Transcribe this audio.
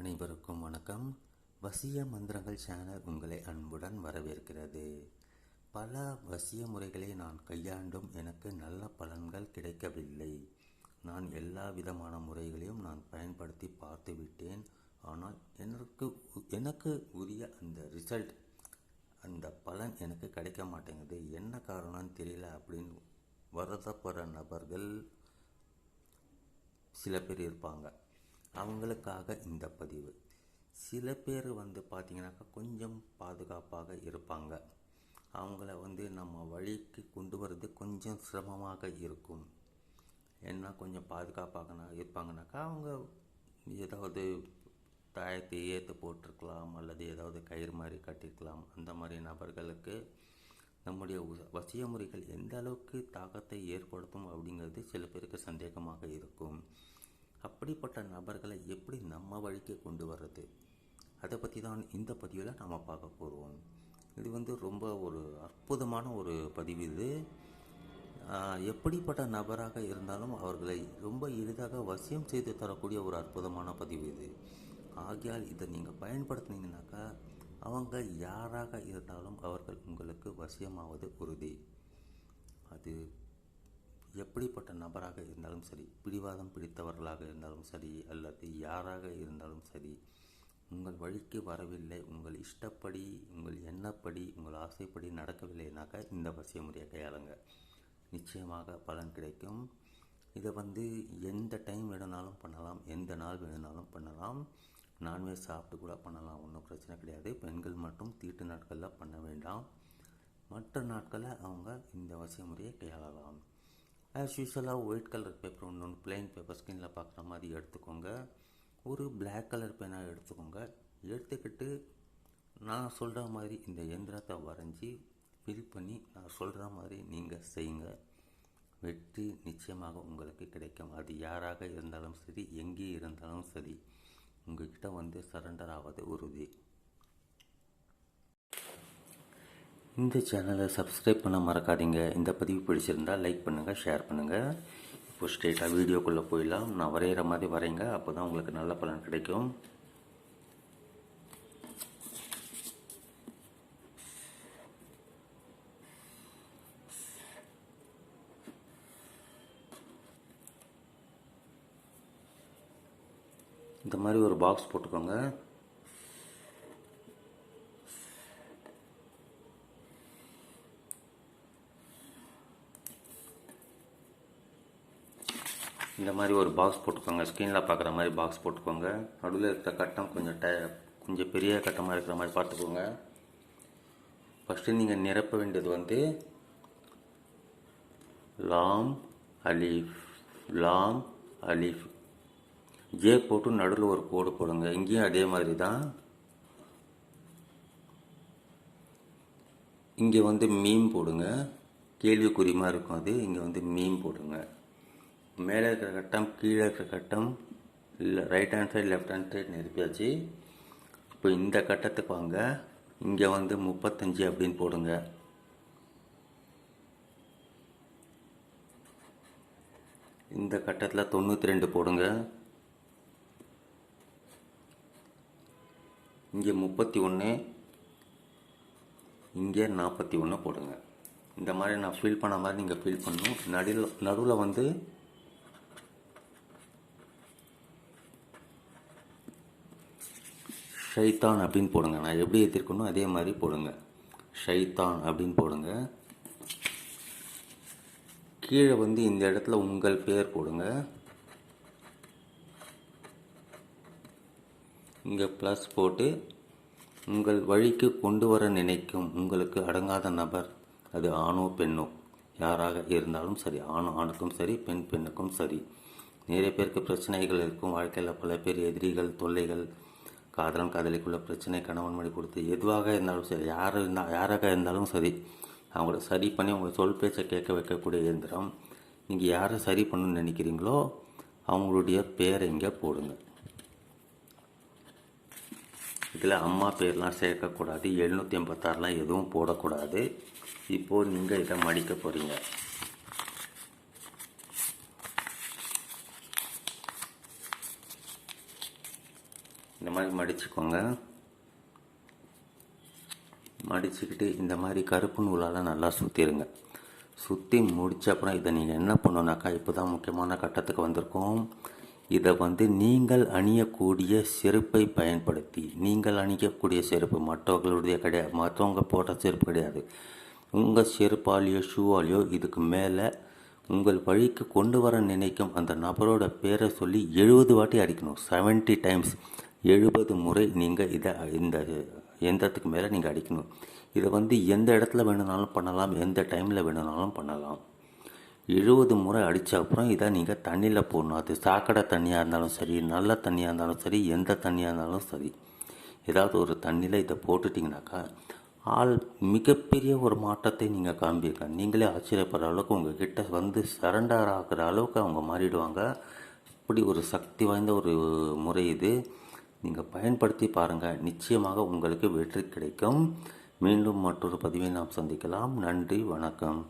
அனைவருக்கும் வணக்கம். வசிய மந்திரங்கள் சேனல் உங்களை அன்புடன் வரவேற்கிறது. பல வசிய முறைகளை நான் கையாண்டும் எனக்கு நல்ல பலன்கள் கிடைக்கவில்லை. நான் எல்லா விதமான முறைகளையும் நான் பயன்படுத்தி பார்த்து விட்டேன். ஆனால் எனக்கு எனக்கு உரிய அந்த ரிசல்ட் அந்த பலன் எனக்கு கிடைக்க மாட்டேங்குது. என்ன காரணம்னு தெரியல அப்படின்னு வருத்தப்படுற நபர்கள் சில பேர் இருப்பாங்க. அவங்களுக்காக இந்த பதிவு. சில பேர் வந்து பார்த்திங்கனாக்கா கொஞ்சம் பாதுகாப்பாக இருப்பாங்க. அவங்கள வந்து நம்ம வழிக்கு கொண்டு வர்றது கொஞ்சம் சிரமமாக இருக்கும். ஏன்னா கொஞ்சம் பாதுகாப்பாக இருப்பாங்கனாக்கா அவங்க ஏதாவது தாயத்தை ஏற்று போட்டிருக்கலாம் அல்லது ஏதாவது கயிறு மாதிரி கட்டிருக்கலாம். அந்த மாதிரி நபர்களுக்கு நம்முடைய வசிய முறைகள் எந்த அளவுக்கு தாக்கத்தை ஏற்படுத்தும் அப்படிங்கிறது சில பேருக்கு சந்தேகமாக இருக்கும். அப்படிப்பட்ட நபர்களை எப்படி நம்ம வழிக்கு கொண்டு வர்றது? அதை பற்றி தான் இந்த பதிவில் நாம் பார்க்க போகிறோம் இது வந்து ரொம்ப ஒரு அற்புதமான ஒரு பதிவு இது. எப்படிப்பட்ட நபராக இருந்தாலும் அவர்களை ரொம்ப எளிதாக வசியம் செய்து தரக்கூடிய ஒரு அற்புதமான பதிவு இது. ஆகையால் இதை நீங்கள் பயன்படுத்தினீங்கனாக்கா அவங்க யாராக இருந்தாலும் அவர்கள் உங்களுக்கு வசியமாவது உறுதி. அது எப்படிப்பட்ட நபராக இருந்தாலும் சரி பிடிவாதம் பிடித்தவர்களாக இருந்தாலும் சரி அல்லது யாராக இருந்தாலும் சரி உங்கள் வழிக்கு வரவில்லை உங்கள் இஷ்டப்படி உங்கள் எண்ணப்படி உங்கள் ஆசைப்படி நடக்கவில்லைனாக்கா இந்த வசிய முறையை கையாளுங்க. நிச்சயமாக பலன் கிடைக்கும். இதை வந்து எந்த டைம் வேணுனாலும் பண்ணலாம் எந்த நாள் வேணுனாலும் பண்ணலாம். நான்வெஜ் சாப்பிட்டு கூட பண்ணலாம் ஒன்றும் பிரச்சனை கிடையாது. பெண்கள் மட்டும் தீட்டு நாட்களில் பண்ண வேண்டாம். மற்ற நாட்களில் அவங்க இந்த வசிய முறையை கையாளலாம். ஆஸ் யூஸ்வலாக ஒயிட் கலர் பேப்பர் ஒன்று ஒன்று பிளைன் பேப்பர் ஸ்கின்னில் பார்க்குற மாதிரி எடுத்துக்கோங்க. ஒரு பிளாக் கலர் பேனாக எடுத்துக்கோங்க. எடுத்துக்கிட்டு நான் சொல்கிற மாதிரி இந்த எந்திரத்தை வரைஞ்சி ஃபில் பண்ணி நான் சொல்கிற மாதிரி நீங்கள் செய்யுங்க. வெற்றி நிச்சயமாக உங்களுக்கு கிடைக்கும். அது யாராக இருந்தாலும் சரி எங்கே இருந்தாலும் சரி உங்கள்கிட்ட வந்து சரண்டர் ஆவது உறுதி. இந்த சேனலை சப்ஸ்கிரைப் பண்ண மறக்காதீங்க. இந்த பதிவு பிடிச்சிருந்தால் லைக் பண்ணுங்கள் ஷேர் பண்ணுங்கள் இப்போ ஸ்ட்ரெயிட்டாக வீடியோக்குள்ளே போயிடலாம். நான் வரைகிற மாதிரி வரைங்க அப்போ தான் உங்களுக்கு நல்ல பலன் கிடைக்கும். இந்த மாதிரி ஒரு பாக்ஸ் போட்டுக்கோங்க. இந்த மாதிரி ஒரு பாக்ஸ் போட்டுக்கோங்க. ஸ்க்ரீனில் பார்க்குற மாதிரி பாக்ஸ் போட்டுக்கோங்க. நடுவில் இருக்கிற கட்டம் கொஞ்சம் ட கொஞ்சம் பெரிய கட்டமாக இருக்கிற மாதிரி பார்த்துக்கோங்க. ஃபஸ்ட்டு நீங்கள் நிரப்ப வேண்டியது வந்து லாம் அலீஃப் லாம் அலீஃப். ஜே போட்டு நடுவில் ஒரு கோடு போடுங்க. இங்கேயும் அதே மாதிரி தான். இங்கே வந்து மீம் போடுங்க. கேள்விக்குறி மாதிரி இருக்கும் அது. இங்கே வந்து மீம் போடுங்க. மேலே இருக்கிற கட்டம் கீழே இருக்கிற கட்டம் இல்லை right hand side left hand side நிரப்பியாச்சு. இப்போ இந்த கட்டத்துக்கு வாங்க. இங்கே வந்து முப்பத்தஞ்சு அப்படின்னு போடுங்க. இந்த கட்டத்தில் தொண்ணூற்றி ரெண்டு போடுங்க. இங்கே முப்பத்தி ஒன்று இங்கே நாற்பத்தி ஒன்று போடுங்க. இந்த மாதிரி நான் ஃபில் பண்ண மாதிரி நீங்கள் ஃபில் பண்ணணும். நடுவில் நடுவில் வந்து ஷைத்தான் அப்படின்னு போடுங்க. நான் எப்படி ஏற்றிருக்கணும் அதே மாதிரி போடுங்க. ஷைத்தான் அப்படின்னு போடுங்க. கீழே வந்து இந்த இடத்துல உங்கள் பேர் போடுங்க. இங்கே ப்ளஸ் போட்டு உங்கள் வழிக்கு கொண்டு வர நினைக்கும் உங்களுக்கு அடங்காத நபர் அது ஆணோ பெண்ணோ. யாராக இருந்தாலும் சரி ஆண் ஆணுக்கும் சரி பெண் பெண்ணுக்கும் சரி. நிறைய பேருக்கு பிரச்சனைகள் இருக்கும். வாழ்க்கையில் பல பேர் எதிரிகள் தொல்லைகள் காதலன் காதலிக்குள்ள பிரச்சனை கணவன் மணி கொடுத்து எதுவாக இருந்தாலும் சரி யார் இருந்தால் யாராக இருந்தாலும் சரி அவங்கள சரி பண்ணி உங்கள் சொல் பேச்சை கேட்க வைக்கக்கூடிய இயந்திரம் நீங்கள் யாரை சரி பண்ணணும்னு நினைக்கிறீங்களோ அவங்களுடைய பேரை இங்கே போடுங்க. இதில் அம்மா பேர்லாம் சேர்க்கக்கூடாது எழுநூற்றி எண்பத்தாறுலாம் எதுவும் போடக்கூடாது. இப்போது நீங்கள் இதை மடிக்க போகிறீங்க இந்த மாதிரி மடிச்சுக்கோங்க. மடிச்சுக்கிட்டு இந்த மாதிரி கருப்பு நூலால் நல்லா சுற்றிடுங்க சுற்றி முடித்த அப்புறம் இதை நீங்கள் என்ன பண்ணணுனாக்கா இப்போ தான் முக்கியமான கட்டத்துக்கு வந்திருக்கோம். இதை வந்து நீங்கள் அணியக்கூடிய செருப்பை பயன்படுத்தி நீங்கள் அணியக்கூடிய செருப்பு மற்றவர்களுடைய கிடையாது மற்றவங்க போட்ட செருப்பு கிடையாது. உங்கள் செருப்பாலேயோ ஷூவாலேயோ இதுக்கு மேலே உங்கள் வழிக்கு கொண்டு வர நினைக்கும் அந்த நபரோட பேரை சொல்லி எழுபது வாட்டி அடிக்கணும். 70 டைம்ஸ் எழுபது முறை நீங்கள் இதை இந்த எந்திரத்துக்கு மேலே நீங்கள் அடிக்கணும். இதை வந்து எந்த இடத்துல வேணுனாலும் பண்ணலாம் எந்த டைமில் வேணும்னாலும் பண்ணலாம். எழுபது முறை அடித்த அப்புறம் இதை நீங்கள் தண்ணியில் போடணும். அது சாக்கடை தண்ணியாக இருந்தாலும் சரி நல்ல தண்ணியாக இருந்தாலும் சரி எந்த தண்ணியாக இருந்தாலும் சரி. ஏதாவது ஒரு தண்ணியில் இதை போட்டுட்டிங்கனாக்கா ஆள் மிகப்பெரிய ஒரு மாற்றத்தை நீங்கள் காண்பீங்க நீங்களே ஆச்சரியப்படுற அளவுக்கு உங்கள் கிட்ட வந்து சரண்டர் ஆகிற அளவுக்கு அவங்க மாறிடுவாங்க. அப்படி ஒரு சக்தி வாய்ந்த ஒரு முறை இது. நீங்கள் பயன்படுத்தி பாருங்கள் நிச்சயமாக உங்களுக்கு வெற்றி கிடைக்கும். மீண்டும் மற்றொரு பதிவை நாம் சந்திக்கலாம். நன்றி வணக்கம்.